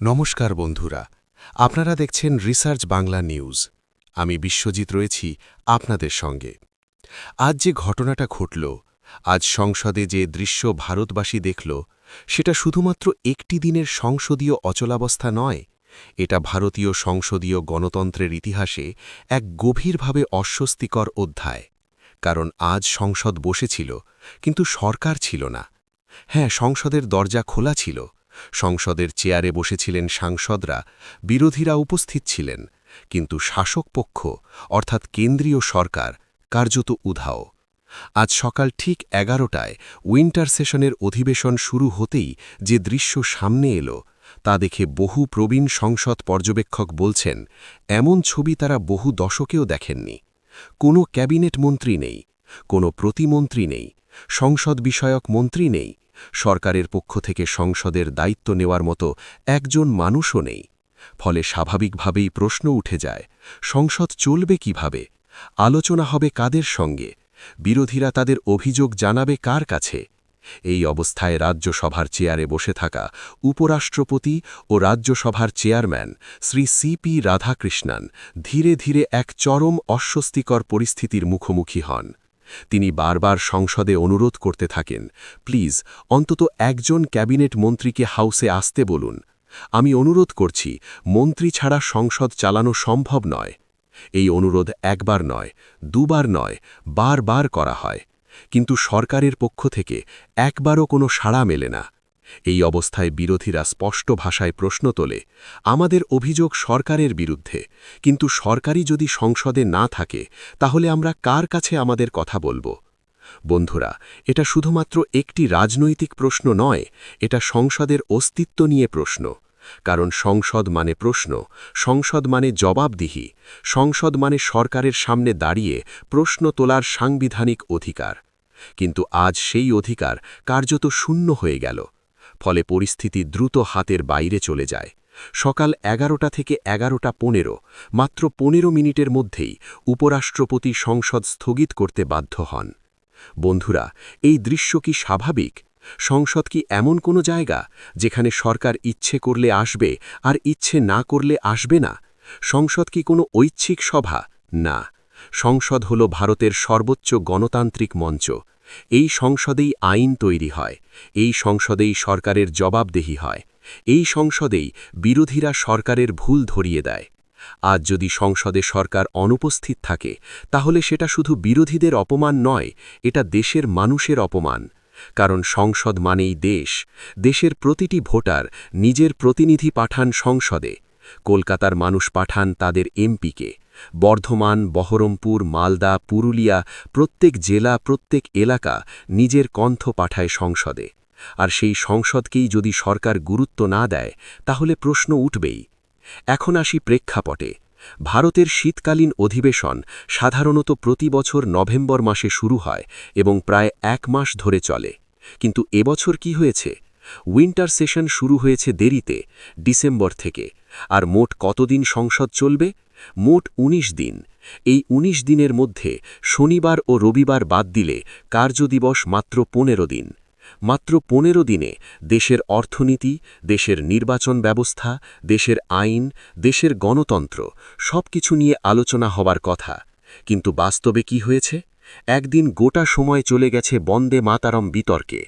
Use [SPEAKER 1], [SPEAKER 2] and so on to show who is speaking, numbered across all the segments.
[SPEAKER 1] নমস্কার বন্ধুরা, আপনারা দেখছেন রিসার্চ বাংলা নিউজ। আমি বিশ্বজিৎ রয়েছি আপনাদের সঙ্গে। আজ যে ঘটনাটা ঘটল, আজ সংসদে যে দৃশ্য ভারতবাসী দেখল, সেটা শুধুমাত্র একটি দিনের সংসদীয় অচলাবস্থা নয়, এটা ভারতীয় সংসদীয় গণতন্ত্রের ইতিহাসে এক গভীরভাবে অস্বস্তিকর অধ্যায়। কারণ আজ সংসদ বসেছিল, কিন্তু সরকার ছিল না। হ্যাঁ সংসদের দরজা খোলা ছিল সংসদের চেয়ারে বসেছিলেন সাংসদরা, বিরোধীরা উপস্থিত ছিলেন, কিন্তু শাসক পক্ষ, অর্থাৎ কেন্দ্রীয় সরকার, কার্যত উধাও। আজ সকাল ঠিক এগারোটায় উইন্টার সেশনের অধিবেশন শুরু হতেই যে দৃশ্য সামনে এলো, তা দেখে বহু প্রবীণ সংসদ পর্যবেক্ষক বলছেন, এমন ছবি তারা বহু দশকেও দেখেননি। কোনো ক্যাবিনেট মন্ত্রী নেই, কোনো প্রতিমন্ত্রী নেই, সংসদ বিষয়ক মন্ত্রী নেই সরকারের পক্ষ থেকে সংসদের দায়িত্ব নেওয়ার মতো একজন মানুষও নেই। ফলে স্বাভাবিকভাবেই প্রশ্ন উঠে যায়, সংসদ চলবে কীভাবে? আলোচনা হবে কাদের সঙ্গে? বিরোধীরা তাদের অভিযোগ জানাবে কার কাছে? এই অবস্থায় রাজ্যসভার চেয়ারে বসে থাকা উপরাষ্ট্রপতি ও রাজ্যসভার চেয়ারম্যান শ্রী সিপি রাধাকৃষ্ণন ধীরে ধীরে এক চরম অস্বস্তিকর পরিস্থিতির মুখোমুখি হন। তিনি বারবার সংসদে অনুরোধ করতে থাকেন, প্লিজ, অন্তত একজন ক্যাবিনেট মন্ত্রীকে হাউসে আসতে বলুন। আমি অনুরোধ করছি, মন্ত্রী ছাড়া সংসদ চালানো সম্ভব নয়। এই অনুরোধ একবার নয়, দুবার নয়, বারবার করা হয়। কিন্তু সরকারের পক্ষ থেকে একবারও কোনো সাড়া মেলে না। এই অবস্থায় বিরোধীরা স্পষ্ট ভাষায় প্রশ্ন তোলে, আমাদের অভিযোগ সরকারের বিরুদ্ধে, কিন্তু সরকারই যদি সংসদে না থাকে, তাহলে আমরা কার কাছে আমাদের কথা বলব? বন্ধুরা, এটা শুধুমাত্র একটি রাজনৈতিক প্রশ্ন নয়, এটা সংসদের অস্তিত্ব নিয়ে প্রশ্ন। কারণ সংসদ মানে প্রশ্ন, সংসদ মানে জবাবদিহি, সংসদ মানে সরকারের সামনে দাঁড়িয়ে প্রশ্ন তোলার সাংবিধানিক অধিকার। কিন্তু আজ সেই অধিকার কার্যত শূন্য হয়ে গেল। ফলে পরিস্থিতি দ্রুত হাতের বাইরে চলে যায়। সকাল এগারোটা থেকে এগারোটা পনেরো, মাত্র পনেরো মিনিটের মধ্যেই উপরাষ্ট্রপতি সংসদ স্থগিত করতে বাধ্য হন। বন্ধুরা, এই দৃশ্য কি স্বাভাবিক? সংসদ কি এমন কোনো জায়গা যেখানে সরকার ইচ্ছে করলে আসবে আর ইচ্ছে না করলে আসবে না? সংসদ কি কোনো ঐচ্ছিক সভা? না। সংসদ হল ভারতের সর্বোচ্চ গণতান্ত্রিক মঞ্চ। এই সংসদেই আইন তৈরি হয়, এই সংসদেই সরকারের জবাবদেহি হয়, এই সংসদেই বিরোধীরা সরকারের ভুল ধরিয়ে দেয়। আজ যদি সংসদে সরকার অনুপস্থিত থাকে, তাহলে সেটা শুধু বিরোধীদের অপমান নয়, এটা দেশের মানুষের অপমান। কারণ সংসদ মানেই দেশ, দেশের প্রতিটি ভোটার নিজের প্রতিনিধি পাঠান সংসদে, কলকাতার মানুষ পাঠান তাদের এমপিকে। বর্ধমান, বহরমপুর, মালদা, পুরুলিয়া, প্রত্যেক জেলা, প্রত্যেক এলাকা নিজের কণ্ঠ পাঠায় সংসদে। আর সেই সংসদকেই যদি সরকার গুরুত্ব না দেয়, তাহলে প্রশ্ন উঠবেই। এখন আসি প্রেক্ষাপটে। ভারতের শীতকালীন অধিবেশন সাধারণত প্রতি বছর নভেম্বর মাসে শুরু হয় এবং প্রায় এক মাস ধরে চলে। কিন্তু এবছর কি হয়েছে? উইন্টার সেশন শুরু হয়েছে দেরিতে, ডিসেম্বর থেকে। আর মোট কতদিন সংসদ চলবে? মোট ১৯ দিন। এই ১৯ দিনের মধ্যে শনিবার ও রবিবার বাদ দিলে কার্যদিবস মাত্র পনেরো দিন। মাত্র পনেরো দিনে দেশের অর্থনীতি, দেশের নির্বাচন ব্যবস্থা, দেশের আইন, দেশের গণতন্ত্র সব কিছু নিয়ে আলোচনা হবার কথা। কিন্তু বাস্তবে কি হয়েছে? একদিন গোটা সময় চলে গেছে বন্দে মাতারম বিতর্কে।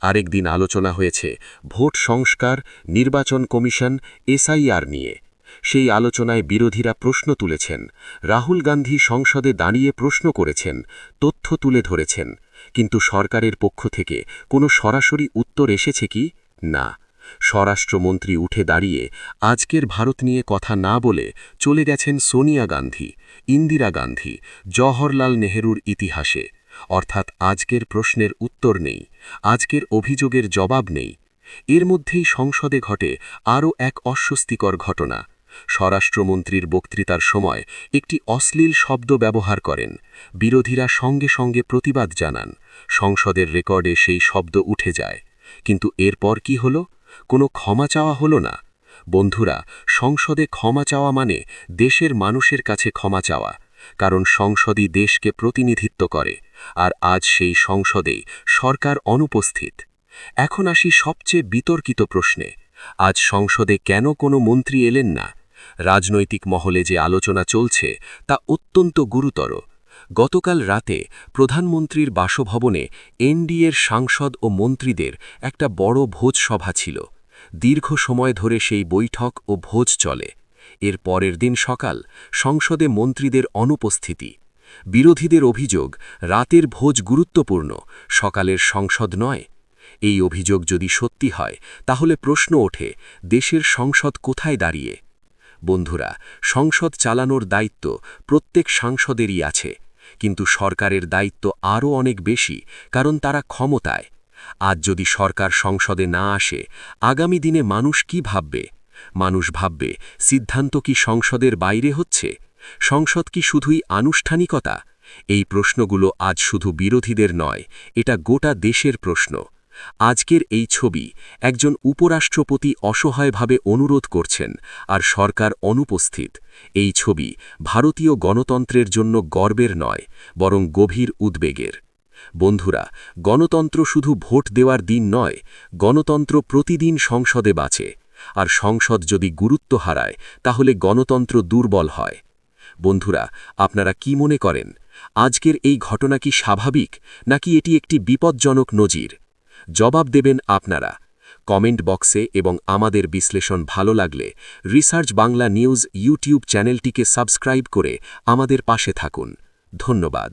[SPEAKER 1] আরেকদিন আলোচনা হয়েছে ভোট সংস্কার, নির্বাচন কমিশন, এসআইআর নিয়ে। সেই আলোচনায় বিরোধীরা প্রশ্ন তুলেছেন, রাহুল গান্ধী সংসদে দাঁড়িয়ে প্রশ্ন করেছেন, তথ্য তুলে ধরেছেন, কিন্তু সরকারের পক্ষ থেকে কোনো সরাসরি উত্তর এসেছে কি? না। স্বরাষ্ট্রমন্ত্রী উঠে দাঁড়িয়ে আজকের ভারত নিয়ে কথা না বলে চলে গেছেন সোনিয়া গান্ধী, ইন্দিরা গান্ধী, জওহরলাল নেহরুর ইতিহাসে। অর্থাৎ আজকের প্রশ্নের উত্তর নেই, আজকের অভিযোগের জবাব নেই। এর মধ্যেই সংসদে ঘটে আরও এক অস্বস্তিকর ঘটনা। স্বরাষ্ট্রমন্ত্রীর বক্তৃতার সময় একটি অশ্লীল শব্দ ব্যবহার করেন। বিরোধীরা সঙ্গে সঙ্গে প্রতিবাদ জানান। সংসদের রেকর্ডে সেই শব্দ উঠে যায়। কিন্তু এরপর কি হল? কোনো ক্ষমা চাওয়া হল না। বন্ধুরা, সংসদে ক্ষমা চাওয়া মানে দেশের মানুষের কাছে ক্ষমা চাওয়া। কারণ সংসদই দেশকে প্রতিনিধিত্ব করে, আর আজ সেই সংসদেই সরকার অনুপস্থিত। এখন আসি সবচেয়ে বিতর্কিত প্রশ্নে, আজ সংসদে কেন কোনো মন্ত্রী এলেন না? রাজনৈতিক মহলে যে আলোচনা চলছে তা অত্যন্ত গুরুতর। গতকাল রাতে প্রধানমন্ত্রীর বাসভবনে এনডিএর সাংসদ ও মন্ত্রীদের একটা বড় ভোজ সভা ছিল। দীর্ঘ সময় ধরে সেই বৈঠক ও ভোজ চলে। এর পরের দিন সকাল সংসদে মন্ত্রীদের অনুপস্থিতি। বিরোধীদের অভিযোগ, রাতের ভোজ গুরুত্বপূর্ণ, সকালের সংসদ নয়। এই অভিযোগ যদি সত্যি হয়, তাহলে প্রশ্ন ওঠে, দেশের সংসদ কোথায় দাঁড়িয়ে? বন্ধুরা, সংসদ চালানোর দায়িত্ব প্রত্যেক সাংসদেরই আছে। কিন্তু সরকারের দায়িত্ব আরও অনেক বেশি, কারণ তারা ক্ষমতায়। আজ যদি সরকার সংসদে না আসে, আগামী দিনে মানুষ কি ভাববে? মানুষ ভাববে, সিদ্ধান্ত কি সংসদের বাইরে হচ্ছে? সংসদ কি শুধুই আনুষ্ঠানিকতা? এই প্রশ্নগুলো আজ শুধু বিরোধীদের নয়, এটা গোটা দেশের প্রশ্ন। আজকের এই ছবি একজন উপরাষ্ট্রপতি অসহায়ভাবে অনুরোধ করছেন আর সরকার অনুপস্থিত। এই ছবি ভারতীয় গণতন্ত্রের জন্য গর্বের নয়, বরং গভীর উদ্বেগের। বন্ধুরা, গণতন্ত্র শুধু ভোট দেওয়ার দিন নয়, গণতন্ত্র প্রতিদিন সংসদে বাঁচে। আর সংসদ যদি গুরুত্ব হারায়, তাহলে গণতন্ত্র দুর্বল হয়। বন্ধুরা, আপনারা কি মনে করেন? আজকের এই ঘটনা কি স্বাভাবিক, নাকি এটি একটি বিপজ্জনক নজির? জবাব দেবেন আপনারা। কমেন্ট বক্সে এবং আমাদের বিশ্লেষণ ভালো লাগলে রিসার্চ বাংলা নিউজ ইউটিউব চ্যানেলটিকে সাবস্ক্রাইব করে আমাদের পাশে থাকুন। ধন্যবাদ।